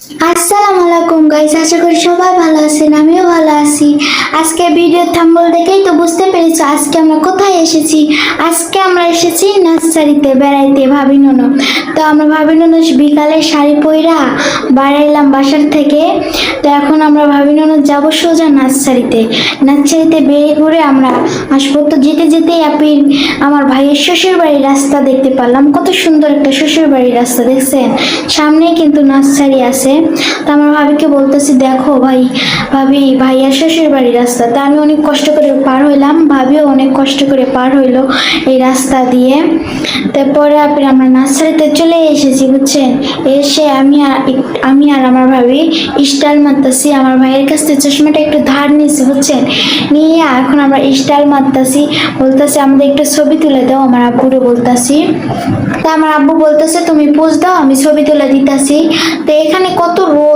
Hi আসসালামু আলাইকুম guys আশা করি সবাই ভালো আছেন, আমিও ভালো আছি। আজকে ভিডিও থাম্বল দেখেই তো বুঝতে পেরেছ আজকে আমরা কোথায় এসেছি। আজকে আমরা এসেছি নার্সারিতে বেড়াইতে ভাবি নুনো তো আমরা ভাবি নুনো বিকালে শাড়ি পইরা বাড়াইলাম বাসার থেকে। তো এখন আমরা ভাবি নুনো যাব সোজা নার্সারিতে। নার্সারিতে বেরিয়ে ঘুরে আমরা আসব। তো যেতে যেতেই আমার ভাইয়ের শ্বশুর বাড়ির রাস্তা দেখতে পারলাম। কত সুন্দর একটা শ্বশুর বাড়ির রাস্তা, দেখছেন? সামনেই কিন্তু নার্সারি আছে। তো আমার ভাবিকে বলতেছি, দেখো ভাই, ভাবি ভাইয়ার শ্বশুর বাড়ির রাস্তা। তা আমি অনেক কষ্ট করে পার হইলাম। ভাবিও অনেক কষ্ট করে পার হইল এই রাস্তা দিয়ে। তারপরে আপনি আমরা নার্সারিতে চলে এসেছি, বুঝছেন? এসে আমি আর আমি আর আমার ভাবি স্টাইল মারতেছি। আমার ভাইয়ের কাছ থেকে চশমাটা একটু ধার নিয়েছি, বুঝছেন? নিয়ে এখন আমরা স্টাইল মারতেছি। বলতেছি, আমাদের একটু ছবি তুলে দাও। আমার আব্বুরে বলতেছি। তা আমার আব্বু বলতেছে, তুমি পোজ দাও, আমি ছবি তুলে দিতেছি। তো এখানে কত রোদ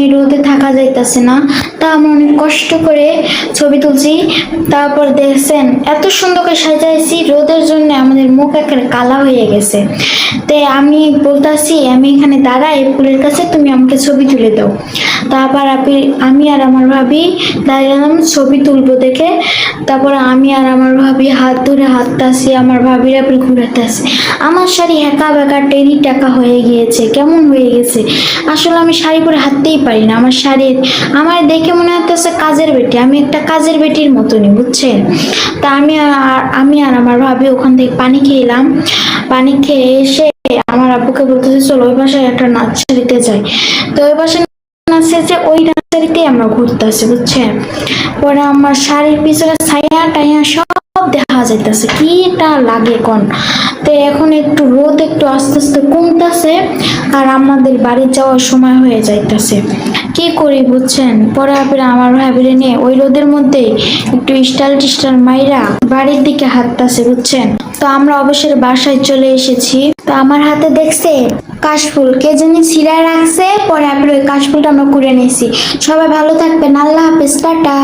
এই রোদে থাকা যাইতেছে না। তা আমি অনেক কষ্ট করে ছবি তুলছি, তারপর দেখছেন, এত সুন্দর করে সাজাইছি, রোদের জন্য আমাদের মুখ একেবারে কালা হয়ে গেছে। তে আমি বলতাছি, আমি এখানে দাঁড়াই ফুলের কাছে তুমি আমাকে ছবি তুলে দাও। তারপর আমি আর আমার ভাবি দাঁড়ালাম, ছবি তুলবো দেখে। তারপর আমি আর আমার ভাবি হাত ধরে হাঁটতাছি, আমার ভাবির আপনি ঘুরাতেছি আমার শাড়ি একা বেকা টেরি টাকা হয়ে গিয়েছে, কেমন হয়ে গেছে? আসলে আমি শাড়ি পরে হাঁটতেই পারি না, আমার শাড়ির আমার দেখে মনে হচ্ছে কাজের বেটি, আমি একটা কাজের বেটির মতনই, বুঝছেন? তা আমি আমি আর আমার ভাবি ওখান থেকে পানি খেলাম পানি খেয়ে এসে আমার আব্বুকে বলতেছি, চলো ওই বাসায় একটা নাচ দিতে যাই। তো ওই বাসায় নার্সারিতে ওই নার্সারিতে আমরা ঘুরতেছি বুঝছেন পরে আমার শাড়ির পিছনে ছায়া টাইয়া সব দেখা যাইতেছে। কিটা লাগে কোন তো এখন একটু রোদ একটু আস্তে আস্তে কমতেছে আর আমাদের বাড়ি যাওয়ার সময় হয়ে যাইতেছে। কি করি, বুঝছেন? পরে আপনি আমার ভাবিরে নিয়ে ওই রোদের মধ্যে একটু স্টাইল টিস্টাইল মাইরা বাড়ির দিকে হাঁটতেছে, বুঝছেন? তো আমরা অবশ্যই বাসায় চলে এসেছি। তো আমার হাতে দেখছে কাশফুল। কে জানি ছিঁড়ায় রাখছে, পরে আপনি ওই কাশফুলটা আমরা কুড়ে নিয়েছি। সবাই ভালো থাকবেন। আল্লাহ হাফেজ, টাটা।